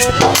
সখী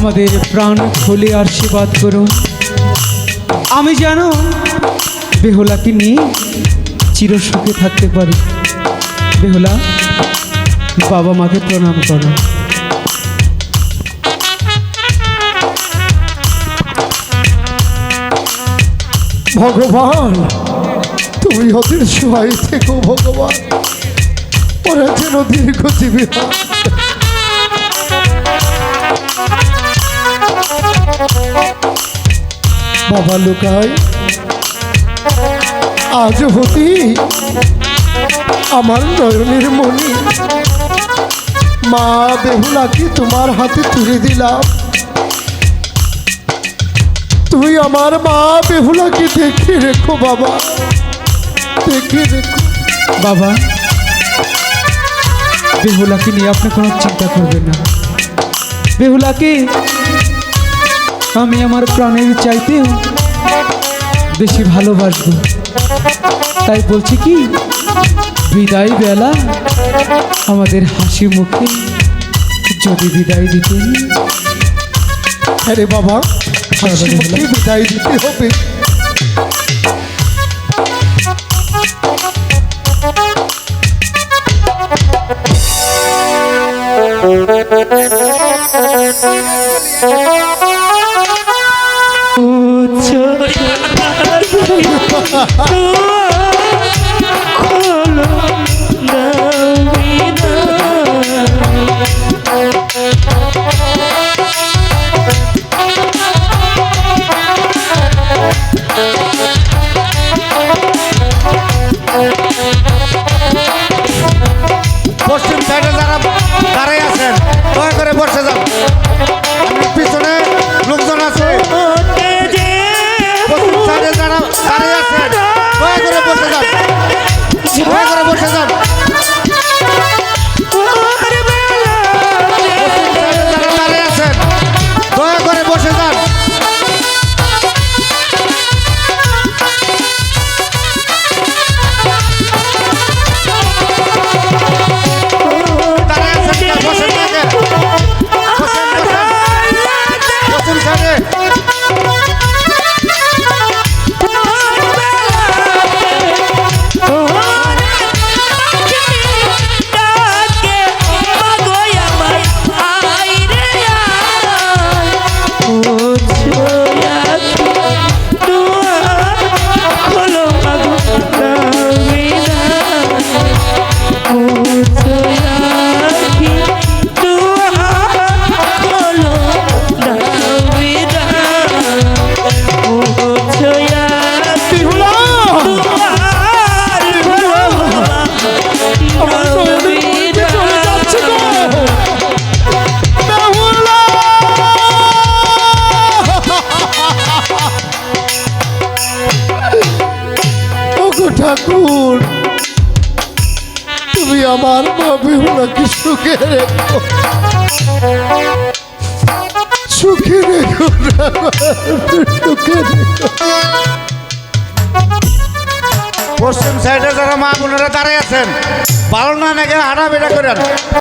আমাদের প্রাণ খুলে আশীর্বাদ করুন। আমি জানো বেহুলাকে নিয়ে চিরসুখে থাকতে পারি। বেহুলা, বাবা মাকে প্রণাম করো। ভগবান, তুমি ওদের সহায় থেকো ভগবান। ওরা যেন দীর্ঘজীবী হয় বাবা লুকাই, আজ হতি আমার নয়নের মনি। মা বেহুলাকে তোমার হাতে তুলে দিলাম। তুমি আমার মা বেহুলাকে দেখে রেখো বাবা। দেখে রেখো। বাবা বেহুলাকে নিয়ে আপনি কোনো চিন্তা করবেন না। বেহুলাকে আমি আমার প্রাণের চাইতেও বেশি ভালোবাসবো। তাই বলছি কি বিদায় বেলা আমাদের হাসি মুখে যদি বিদায় দিতেন আরে বাবা হাসি মুখে বিদায় দিতে হবে। পশ্চিম Ha ha ha! ঠাকুর। তুমি আমার মা বেহুলাকে সুখে রেখো? সুখে রেখো সুখে রেখো। পশ্চিম সাইডে যারা মা বোনেরা দাঁড়িয়ে আছেন ভালো না নাকি হাঁটা বেড়া করেন।